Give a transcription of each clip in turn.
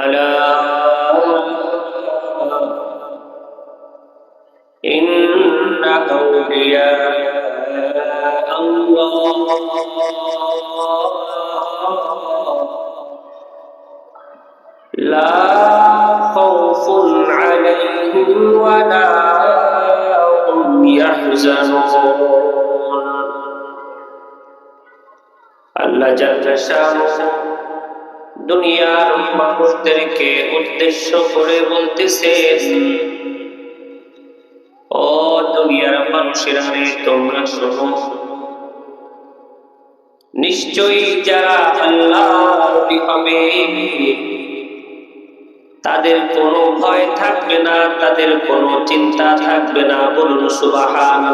ألا إن أولياء الله. لا خوف عليهم ولا هم يحزنون. الله جل شانه দুনিয়ার মানুষদেরকে উদ্দেশ্য করে বলতেছেন, ও দুনিয়ার মানুষেরা রে, তোমরা শোনো। নিশ্চয়ই যারা আল্লাহ হবে তাদের কোনো ভয় থাকবে না, তাদের কোনো চিন্তা থাকবে না। বলুন সুবাহান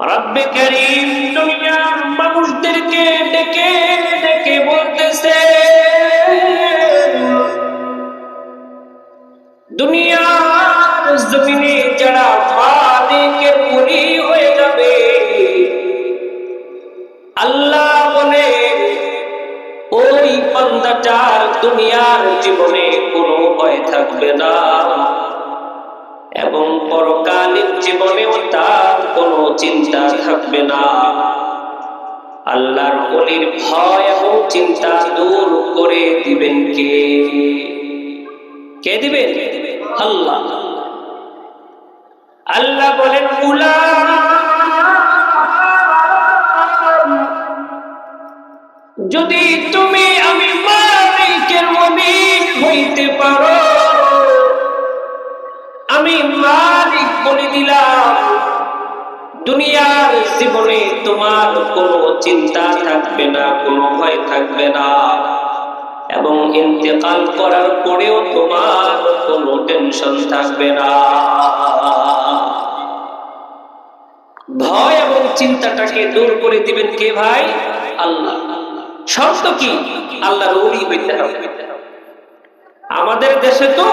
রব্বে করিম দুনিয়ার মানুষদেরকে ডেকে ডেকে বলতেছে, দুনিয়ার জমিনে যারা হয়ে যাবে, আল্লাহ বলে, ওই বান্দাটার দুনিয়ার জীবনে কোনো ভয় থাকবে না। এবং পরকালীন জীবনেও তার কোনো চিন্তা থাকবে না। আল্লাহর অলির ভয় এবং চিন্তা দূর করে দিবেন কে? কে দিবেন? আল্লাহ। আল্লাহ বলেন যদি তুমি আমি মালিকের মমিন হইতে পারো, আমি মালিক বলে দিলাম। দুনিয়ার জীবনে তোমার কোনো চিন্তা থাকবে না, কোনো ভয় থাকবে না। এবং ইন্তেকাল করার পরেও তোমার কোনো টেনশন থাকবে না। ভয় এবং চিন্তাটাকে দূর করে দিবেন কে ভাই? আল্লাহ। শর্ত কি? আল্লাহর ওলি হইতে হবে। আমাদের দেশে তো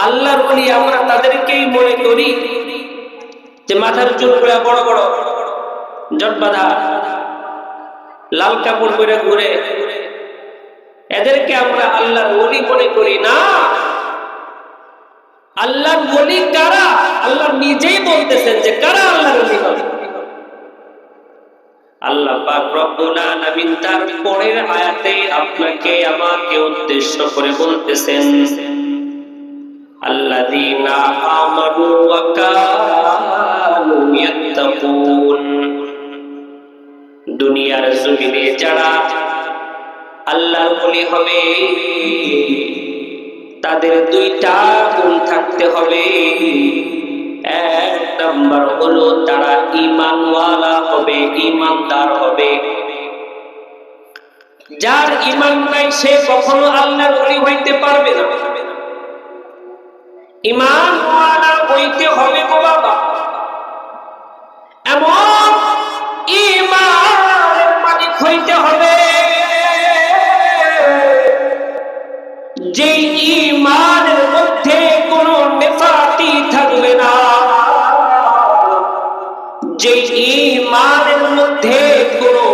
আল্লাহর ওলি আমরা তাদেরকেই মনে করি। যে মাথার চুল করে বড় বড় জট বাঁধা, লাল কাপড় পরে ঘুরে, এদেরকে আমরা আল্লাহর ওলি মনে করি না। আল্লাহর ওলি কারা? আল্লাহ নিজেই বলতেছেন যে কারা আল্লাহর ওলি আল্লাহ পাক পরের আয়াতে আপনাকে আমাকে উদ্দেশ্য করে বলতেছেন, আল্লাযীনা আমানু দুনিয়ার জমিনে যারা আল্লাহর ওলি হবে, তাদের দুইটা গুণ থাকতে হবে। এক নাম্বার হলো তারা ইমানওয়ালা হবে ইমানদার হবে। যার ইমান নাই, সে কখনো আল্লাহর ওলি হইতে পারবে না। ইমানওয়ালা হইতে হবে গো বাবা। এমন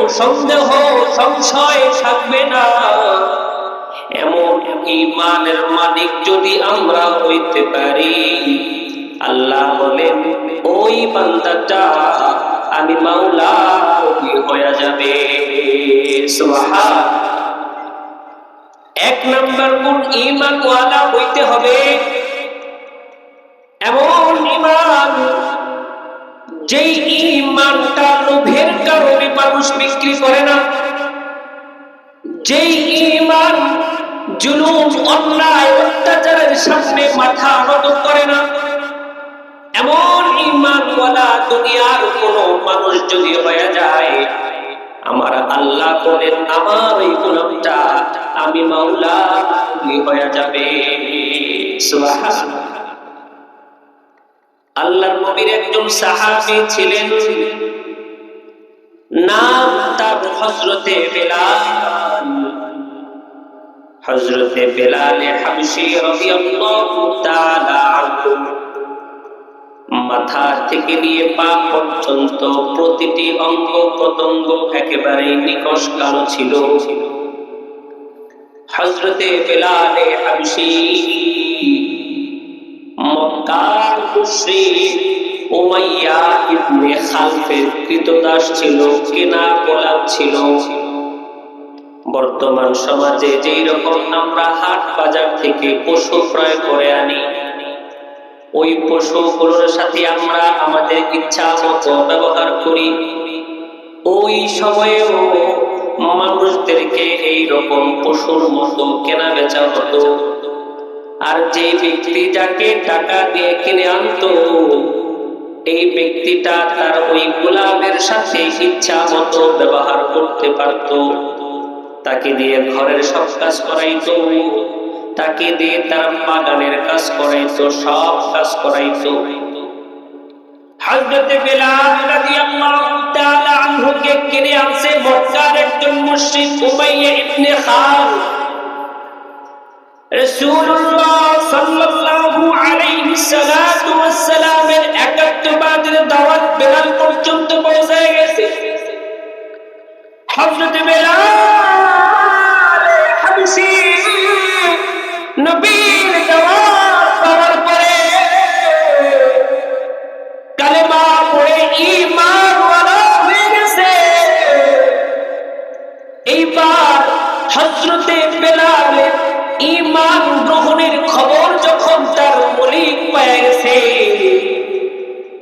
সন্দেহ, সংশয় থাকবে না। এমন ইমানের মালিক যদি আমরা হইতে পারি, আল্লাহ বলেন, ওই বান্দাটা আমি মাওলা হয়ে যাবে। এক নম্বর গুণ ইমান ওয়ালা হইতে হবে। এমন ইমান যেই ইমানটা লোভের কারণে মানুষ বিক্রি করে না। যেই ইমান, জুলুম, অন্যায়, অত্যাচারের সামনে মাথা নত করে না। এমন ইমানওয়ালা দুনিয়ার কোন মানুষ যদি হয়ে যায়, আমার আল্লাহ বলেন, আমার এই গোলামটা আমি মাওলা হয়ে যাবে। আল্লাহর নবীর একজন সাহাবী ছিলেন। নাম তার হজরতে বেলাল। হজরতে বেলালে মাথা থেকে নিয়ে পা পর্যন্ত প্রতিটি অঙ্গ প্রত্যঙ্গ একেবারে নিকশ কালো ছিল। হজরতে বেলালে হাবশি ছিল ছিল। বর্তমান সমাজে যেই রকম আমরা হাট বাজার থেকে পশু ক্রয় করে আনি, ওই পশুগুলোর সাথে আমরা আমাদের ইচ্ছা মতো ব্যবহার করি। ওই সময়েও মানুষদেরকে এই রকম পশুর মতো কেনা বেচা হতো আর যে ব্যক্তি যাকে টাকা দিয়ে কিনে আনতো, এই ব্যক্তিটা তার ওই গোলামের সাথে ইচ্ছা মতো ব্যবহার করতে পারত। তাকে দিয়ে ঘরের সব কাজ করাইতো, তাকে দিয়ে তার বাগানের কাজ করাইতো, সব কাজ করাইতো। হযরত বেলাল রাদিয়াল্লাহু তাআলা আনহুকে কিনে আনছে মক্কার একজন মুশরিক উমাইয়া ইবনে খাল। রাসূলুল্লাহ সাল্লাল্লাহু আলাইহি সাল্লাতু ওয়াসসালামের একাত্মবাদের দাওয়াত বেলাল পর্যন্ত পৌঁছে গেছে। হযরত বেলাল হাবশী নবীর দাওয়াত পাওয়ার পরে কালেমা পড়ে ঈমান ওয়ালা হয়ে গেছে। এইবার হযরতে বেলালের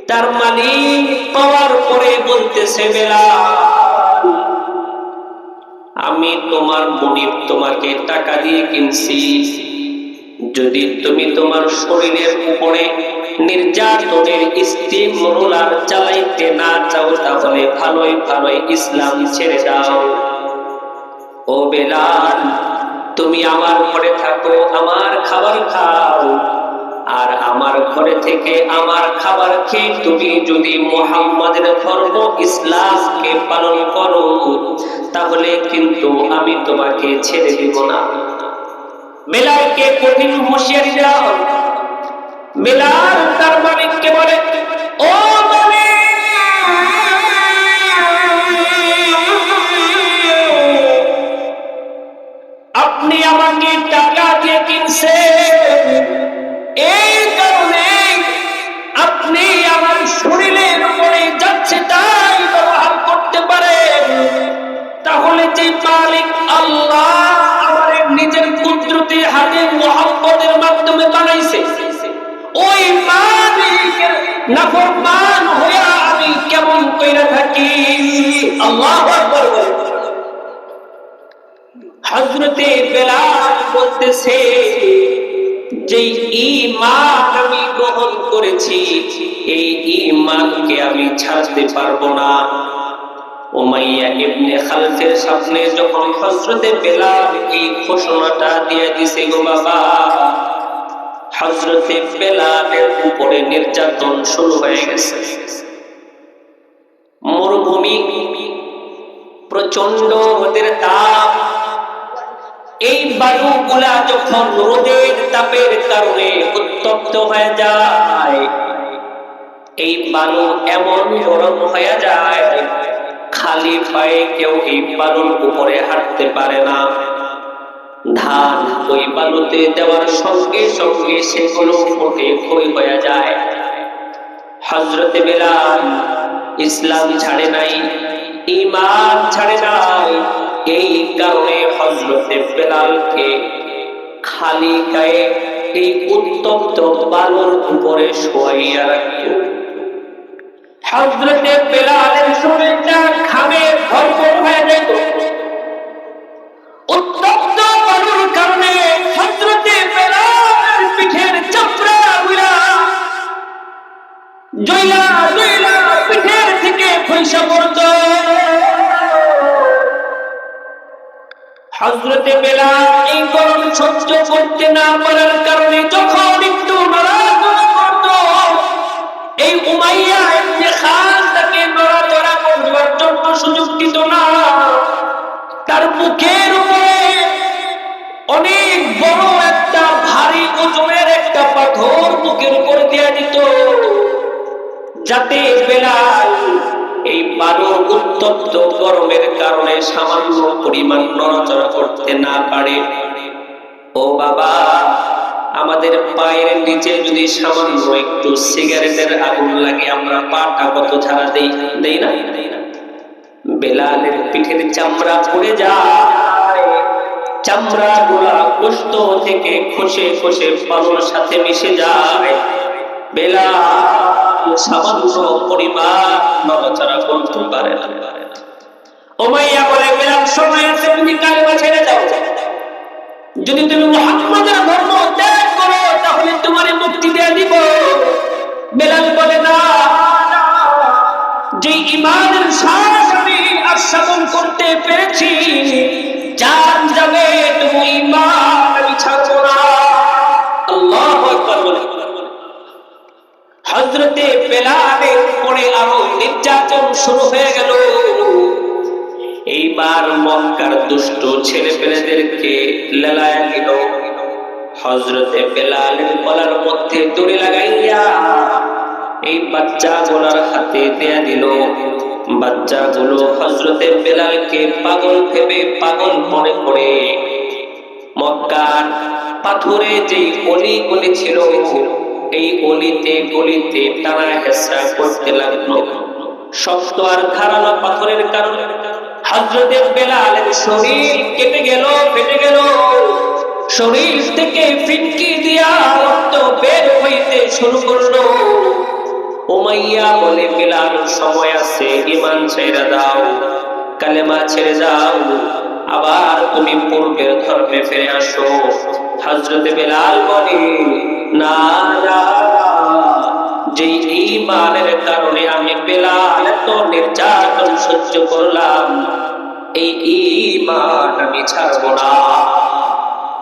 তার মালিক পাওয়ার পরে বলতেছে, বেলাল, আমি তোমার মনিব তোমাকে টাকা দিয়ে কিনছি। যদি তুমি তোমার শরীরের উপরে নির্যাতনের স্টিম রোলার চালাইতে না চাও, তাহলে ভালোই ভালোই ইসলাম ছেড়ে দাও। ও বেলাল, তুমি আমার ঘরে থাকো, আমার খাবার খাও। আর আমার ঘরে থেকে আমার খাবার খেয়ে তুমি যদি মোহাম্মদের ধর্ম ইসলামকে পালন করো, তাহলে কিন্তু আমি তোমাকে ছেড়ে দিব না। বেলালকে কঠিন হুঁশিয়ারি দেওয়া বেলাল তার মালিককে বলে? ও আমি কেমন কইরা থাকি? আল্লাহ আকবার। বলতেছে যে ইমান আমি গ্রহণ করেছি, এই ইমানকে আমি ছাড়তে পারব না। উমাইয়া ইবনে খালফের সামনে যখন হযরতে বেলাল এই ঘোষণাটা দিয়ে দিছে, গো বাবা হযরতে বেলালের উপরে নির্যাতন শুরু হয়ে গেছে। মরুভূমি প্রচণ্ড রোদের তাপ। এই বালুগুলা যখন রোদের তাপের কারণে উত্তপ্ত হয়ে যায়, এই বালু এমন গরম হয়ে যায়, খালি পায়ে কেউ এই বালুর উপরে হাঁটতে পারে না। ধান ওই বালুতে দেওয়ার সঙ্গে সঙ্গে সেগুলো ফুটে ক্ষয় হয়ে যায়। হজরতে বেলাল, ইসলাম ছাড়ে নাই ইমান ছাড়ে নাই। এই কারণে হজরতে বেলালকে খালি গায়ে এই উত্তপ্ত বালুর উপরে শোয়াইয়া রাখত। হজরতে বেলালের শরীরটা করতে না পারার কারণে যখন একটু করত, এই উমাইয়া ইবনে তাকে নড়াচড়া করবার জন্য সুযোগ দিত না। তার মুখের উপরে অনেক বড় একটা ভারী ওজনের একটা পাথর মুখের উপর দিয়ে দিত, যাতে বেলাল এই বালুর উত্তপ্ত গরমের কারণে সামান্য পরিমাণ নড়াচড়া করতে না পারে। ও বাবা, আমাদের পায়ের নিচে যদি সামান্য একটু সিগারেটের আগুন লাগে, আমরা পাটা কত ছাড়া দেই? দেই না? বেলালের পিঠের চামড়া পড়ে যায়। চামড়া গুলা গোস্ত থেকে খসে খসে পালুর সাথে মিশে যায়। বেলাল সামান্য পরিমাণ নড়াচড়া করতে পারে না। ওমাইয়া বলে, বেলাল সময় আছে তুমি কালেমা ছেড়ে দাও। যদি তুমি মুহাম্মাদের ধর্ম ত্যাগ করো, তাহলে তোমার মুক্তি দিয়ে দিব। বেলাল বলে, না যে ইমানের শ্বাস আমি আস্বাদন করতে পেরেছি জান যাবে তুমি ইমান আমি ছাড়বো না। আল্লাহ হজরতে বেলালের পরে আরও নির্যাতন শুরু হয়ে গেল। এইবার মক্কার দুষ্ট ছেলে পেলেদেরকে লেলায় দিল হজরতে বেলালের গলার মধ্যে দড়ি লাগাইয়া এই বাচ্চা গোলার হাতে দেয়া দিল। বাচ্চাগুলো হজরতে বেলালকে পাগল ভেবে পাগল মনে করে। মক্কার পাথরে যে অলি গলি ছিল, এই অলিতে গলিতে টানা হেসরা করতে লাগল। শক্ত আর ধারালো পাথরের কারণে হজরতের বেলালের শরীর কেটে গেল, ফেটে গেল। শরীর থেকে ফিটকি দিয়া রক্ত বের হইতে শুরু করল। উমাইয়া বলে, বেলাল, সময় আছে ইমান ছেড়ে দাও, কালেমা ছেড়ে দাও। আবার তুমি পূর্বের ধর্মে ফিরে আসো। হজরতে বেলাল বলে না না। যে ইমানের কারণে আমি বেলাল এত নির্যাতন সহ্য করলাম, এই ইমান আমি ছাড়বো না।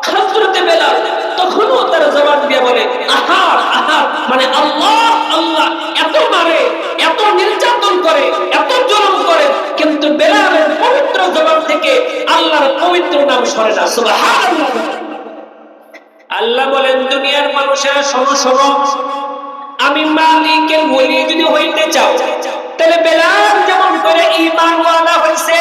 হজরতে বেলাল তখনও তার জবান দিয়ে বলে, আহার আহার মানে আল্লাহ আল্লাহ এত মারে, এত নির্যাতন করে, এত জুলুম করে, কিন্তু বেলালের পবিত্র জবান থেকে আল্লাহর পবিত্র নাম সরে না। সুবহানাল্লাহ। আল্লাহ বলেন, দুনিয়ার মানুষেরা শোনো আমি মালিকের বলি যদি হইতে চাও, তাহলে বেলাল যেমন করে ইমান ওয়ালা হইছে,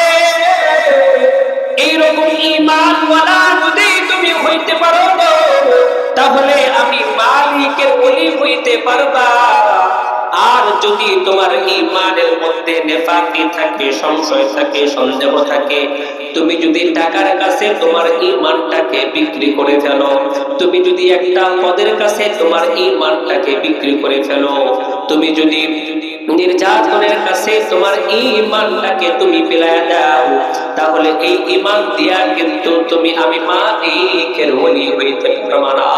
এইরকম ইমান ওয়ালা যদি তুমি হইতে পারো, তাহলে আমি মালিকের বলি হইতে পারবা। আর যদি তোমার ইমানের মধ্যে নেফাকি থাকে, সংশয় থাকে, সন্দেহ থাকে, তুমি যদি টাকার কাছে তোমার ইমানটাকে বিক্রি করে ফেলো, তুমি যদি একটা পদের কাছে তোমার ইমানটাকে বিক্রি করে ফেলো, তুমি যদি নির্যাতনের কাছে তোমার ইমানটাকে তুমি বিলায় দাও, তাহলে এই ইমান দিয়া কিন্তু তুমি আমি মালিকের ওলি হইতে প্রমাণা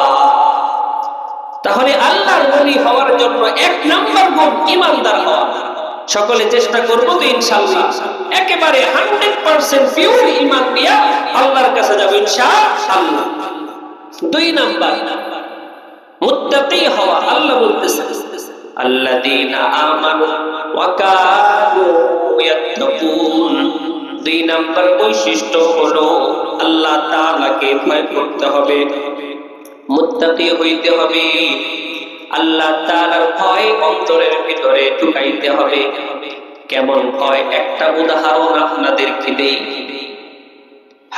তাহলে আল্লাহর ওলি হওয়ার জন্য এক নাম্বার গুণ ইমানদার হওয়া। সকলে চেষ্টা করব তো ইনশাআল্লাহ। একেবারে হান্ড্রেড পার্সেন্ট পিওর ইমান দিয়া আল্লাহর কাছে যাব ইনশাআল্লাহ। দুই নাম্বার, মুত্তাকি হওয়া। আল্লাহ বলতেছে, আল্লাযীনা আমানু ওয়া কানু দুই নাম্বার বৈশিষ্ট্য হলো, আল্লাহ তাআলাকে ভয় করতে হবে। মুত্তাকি হইতে হবে। আল্লাহ তাআলার ভয় অন্তরের ভিতরে ঢুকাইতে হবে। কেমন ভয় একটা উদাহরণ আপনাদেরকে দেই।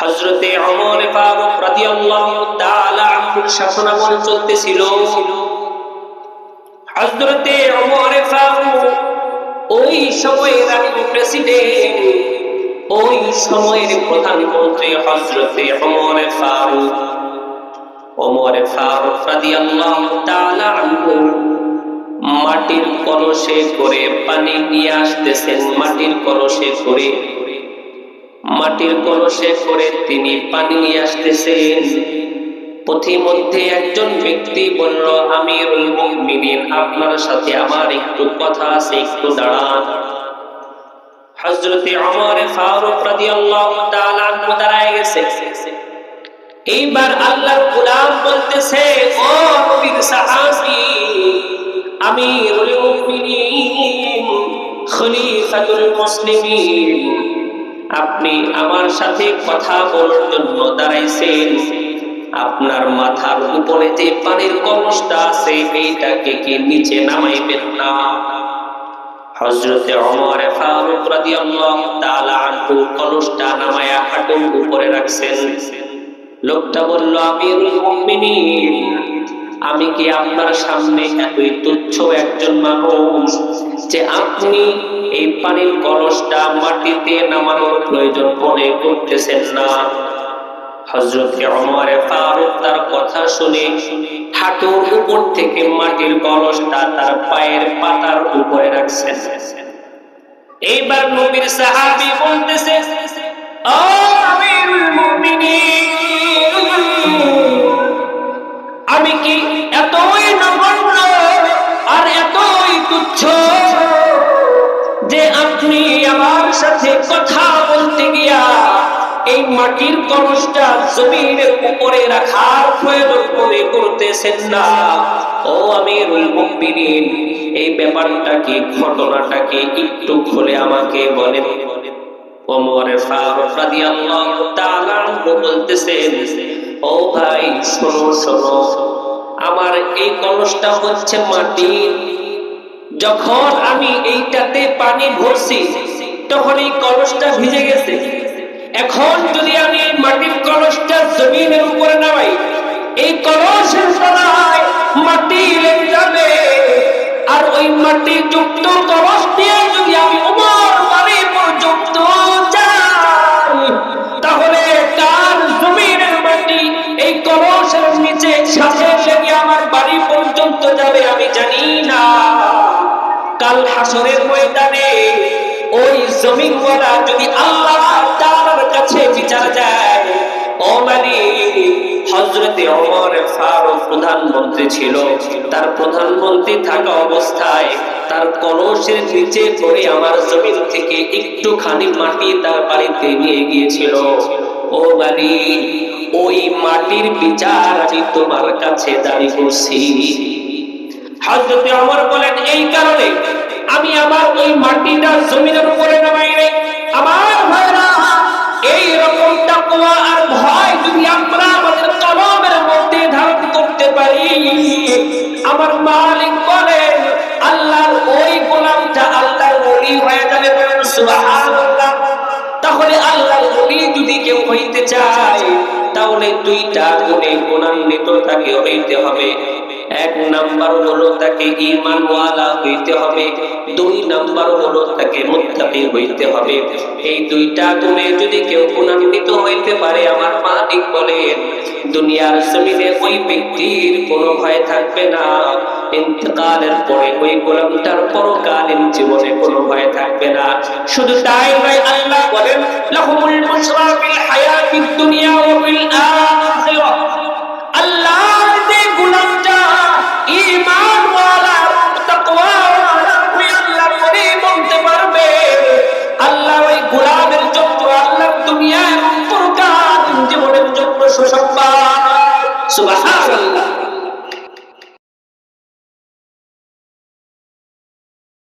হযরতে ওমর ফারুক রাদিয়াল্লাহু তাআলা চলতেছিল। হযরতে ওমর ফারুক ওই সময়ের আমি প্রেসিডেন্ট, ওই সময়ের প্রধানমন্ত্রী হযরতে ওমর ফারুক। ওমর ফারুক রাদিয়াল্লাহু তাআলা আনহু মাটির কলসে করে পানি নিয়ে আসতেছেন, মাটির কলসে করে। মাটির কলসে করে তিনি পানি নিয়ে আসতেছেন। পথিমধ্যে একজন ব্যক্তি বলল, আমিরুল মুমিনিন, আপনার সাথে আমার একটু কথা আছে, একটু দাঁড়ান। হযরতে ওমর ফারুক রাদিয়াল্লাহু তাআলা দাঁড়ায় গেছে। এইবার আল্লাহর গোলাম বলতেছে, ও নবীর সাহাবী, আমিরুল মুমিনিন, খলিফাতুল মুসলিমিন, আপনি আমার সাথে কথা বলার জন্য দাঁড়াইছেন। আপনার মাথার উপরে যে পানির কলসটা আছে, এইটাকে কি নিচে নামাইবেন না? হযরতে ওমর ফারুক রাদিয়াল্লাহু তাআলা আনহু কলসটা নামায়া হাঁটুর উপরে রাখছেন। লোকটা বলল মুমিনিন, আমি কি আপনার সামনে এতই তুচ্ছ একজন মানুষ যে আপনি এই পানির কলসটা মাটিতে নামানোর প্রয়োজন মনে করতেছেন না? হজরত ফারুক তার কথা শুনে উপর থেকে মাটির কলসটা তার পায়ের পাতার উপরে রাখছেন। এইবার নবীর সাহাবী বলতেছে, ও মুমিনিন মাটির কলসটা জমিনের উপরে রাখার প্রয়োজন মনে করতেছেন না। ও আমিরুল মুমিনিন, এই ব্যাপারটা কি ঘটনাটা কি একটু খুলে আমাকে বলেন। ওমর ফারুক রাদিয়াল্লাহু তাআলা বলতেছেন, ও ভাই, শোনো শোনো, আমার এই কলসটা হচ্ছে মাটির যখন আমি এইটাতে পানি ভরছি, তখন এই কলসটা ভিজে গেছে। এখন যদি আমি এই মাটির কলসটা জমিনের উপরে নামাই, এই কলসের তলায় মাটি লেগে যাবে। আর ওই মাটি যুক্ত কলস দিয়ে যদি আমি আমি জানি না। কাল হাসরের ময়দানে ওই জমিনওয়ালা যদি আল্লাহ প্রধানমন্ত্রী ছিল। তার প্রধানমন্ত্রী থাকা অবস্থায় তার কলসের নিচে পড়ে আমার জমিন থেকে একটুখানি মাটি তার বাড়িতে নিয়ে গিয়েছিল। ও ওই মাটির বিচার আমি তোমার কাছে করছি। ওমর বলেন, এই কারণে আমি আমার ওই মাটিটা জমিনের উপরে নামাই আমার এই রকম তাকওয়া আর ভয় মালিক বলেন আল্লাহর ওই গোলামটা আল্লাহর ওলি হয়ে যাবে বলেন সুবহানাল্লাহ। তাহলে আল্লাহর ওলি যদি কেউ হইতে চায়, তাহলে দুইটা গুণে গুণান্বিত তাকে হইতে হবে। এক নাম্বার হলো তাকে ইমান ওয়ালা হইতে হবে, দুই নাম্বার হলো তাকে মুত্তাকি হইতে হবে। এই দুইটা গুণে যদি কেউ গুণান্বিত হইতে পারে, আমার মালিক বলেন, দুনিয়ার জমিনে ওই ব্যক্তির কোনো ভয় থাকবে না। ইন্তেকালের পরে ওই গোলামটার পরকালীন জীবনে কোনো ভয় থাকবে না। শুধু তাই নয়, আল্লাহ বলেন, লাহুমুল বুশরা ফিল হায়াতিদ দুনিয়া ওয়া ফিল আখিরাহ সুসংবাদ। সুবহানাল্লাহ।